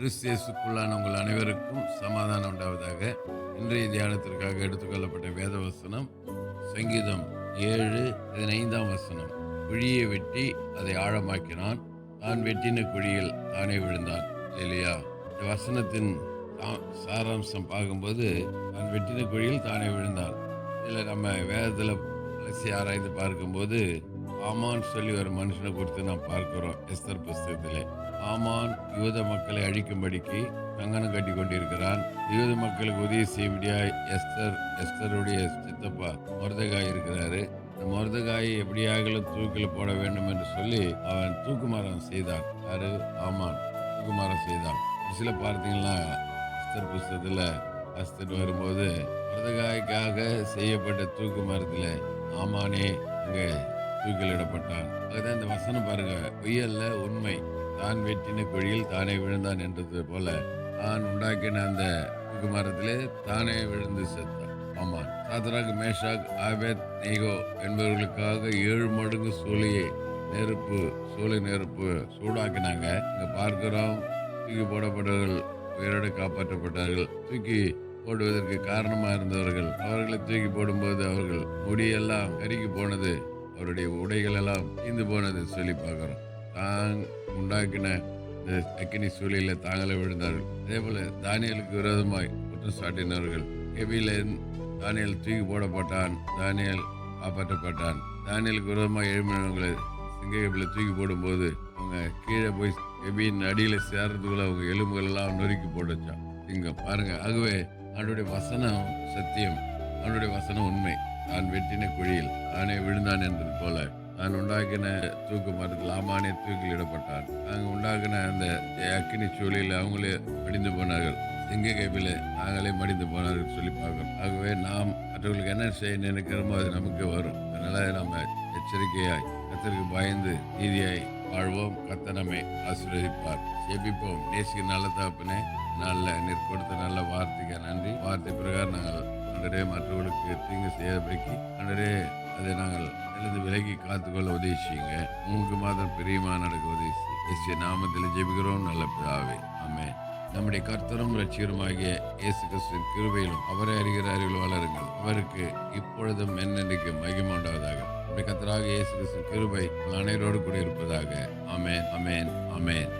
கிறிஸ்தியசுக்குள்ளான உங்கள் அனைவருக்கும் சமாதானம் உண்டாவதாக. இன்றைய தியானத்திற்காக எடுத்துக்கொள்ளப்பட்ட வேத வசனம் சங்கீதம் ஏழு பதினைந்தாம் வசனம். குழியை வெட்டி அதை ஆழமாக்கினான். தான் வெட்டின குழியில் தானே விழுந்தான். இல்லையா இந்த வசனத்தின் சாராம்சம் பார்க்கும்போது தான் வெட்டின குழியில் தானே விழுந்தான். இதில் நம்ம வேதத்தில் அலசி ஆராய்ந்து பார்க்கும்போது ஆமான்னு சொல்லி ஒரு மனுஷனை கொடுத்து நாம் பார்க்குறோம் எஸ்தர் புஸ்தகத்தில். ஆமான் யூத மக்களை அழிக்கும்படிக்கு கங்கணம் கட்டி கொண்டிருக்கிறான். யூத மக்களுக்கு உதவி செய்யும்படியாய் எஸ்தர் எஸ்தருடைய சித்தப்பா முருதகாய் இருக்கிறாரு. இந்த மொர்தகாயை எப்படியாகலும் தூக்கில் போட வேண்டும் என்று சொல்லி அவன் தூக்குமாரம் செய்தான். யாரு? ஆமான் தூக்குமாரம் செய்தான். ஒரு சில பார்த்தீங்கன்னா அஸ்தர் புஸ்தகத்தில் அஸ்தர் வரும்போது முருதகாய்க்காக செய்யப்பட்ட தூக்கு மரத்தில் ஆமானே அங்கே தூக்கிலிடப்பட்டான். அதுதான் இந்த வசனம் பாருங்க பொய்யல்ல உண்மை. தான் வெட்டின குழியில் தானே விழுந்தான் என்றது போல தான் உண்டாக்கின அந்த தூக்கு மரத்திலே தானே விழுந்து செத்தான். ஆமான் சாத்ராக் மேஷாக் ஆபேத் நெய்கோ என்பவர்களுக்காக ஏழு மடங்கு சூளையை நெருப்பு சூளை நெருப்பு சூடாக்கினாங்க. இங்க பார்க்கிறோம் தூக்கி போடப்பட்டவர்கள் உயிரோடு காப்பாற்றப்பட்டார்கள். தூக்கி போடுவதற்கு காரணமாக இருந்தவர்கள். அவர்களை தூக்கி போடும்போது அவர்கள் முடியெல்லாம் கருகி போனது. அவருடைய உடைகள் எல்லாம் தீந்து போனது சொல்லி பார்க்குறோம். தான் உண்டாக்கின இந்த அக்கினி சூழலில் தாங்களே விழுந்தார்கள். அதே போல் தானியலுக்கு விரோதமாய் குற்றம் சாட்டினவர்கள் கெபியில தானியல் தூக்கி போடப்பட்டான். தானியல் காப்பாற்றப்பட்டான். தானியலுக்கு விரோதமாக எழுப்பினவங்களை சிங்ககபில் தூக்கி போடும்போது அவங்க கீழே போய் கெபியின் அடியில் சேர்றதுக்குள்ள அவங்க எலும்புகள் எல்லாம் நொறுக்கி போட்டுச்சான் சிங்கம் பாருங்க. ஆகவே அவனுடைய வசனம் சத்தியம். அவனுடைய வசனம் உண்மை. நான் வெட்டின குழியில் தானே விழுந்தான் என்பது போல தான் உண்டாக்கின தூக்கு மரத்தில் ஆமானே தூக்கிலிடப்பட்டான் நாங்கள் உண்டாக்கின அந்த அக்கினி சூழலில் அவங்களே மடிந்து போனார்கள். சிங்க கைப்பில் நாங்களே மடிந்து போனார்கள் சொல்லி பார்க்கணும் ஆகவே நாம் மற்றவர்களுக்கு என்ன செய்ய நினைக்கிறோமோ அது நமக்கு வரும். அதனால நம்ம எச்சரிக்கையாய் கத்தருக்கு பயந்து நீதியாய் வாழ்வோம். கத்தனமே ஆசீர்வதிப்பார். ஜெபிப்போம். நேசிக்க நல்ல தகப்பனே நல்ல நீர் கொடுத்த நல்ல வார்த்தைக்கு நன்றி. வார்த்தை பிரகாரம் நாங்கள் அன்றரே மற்றவர்களுக்கு தீங்கு செய்யபடிக்கு அன்றரே அதை நாங்கள் எழுந்து விலகி காத்துக்கொள்ள உதவி செய்யுங்க உங்களுக்கு மாத்திரம் பிரியமா நடக்க உதவி செய்யுங்க இயேசு நாமத்தில் ஜெபிக்கிறோம். நல்ல பிதாவே. ஆமே நம்முடைய கர்த்தரும் லட்சியருமாகிய இயேசு கிறிஸ்துவின் கிருபையிலும் அவரை அறிகிற அறிவில் வளருங்கள். அவருக்கு இப்பொழுதும் என்னென்னைக்கு மகிமை உண்டாவதாக. நம்முடைய கர்த்தராக இயேசு கிறிஸ்துவின் கிருபை அனைவரோடு கூட இருப்பதாக அமேன் அமேன் அமேன்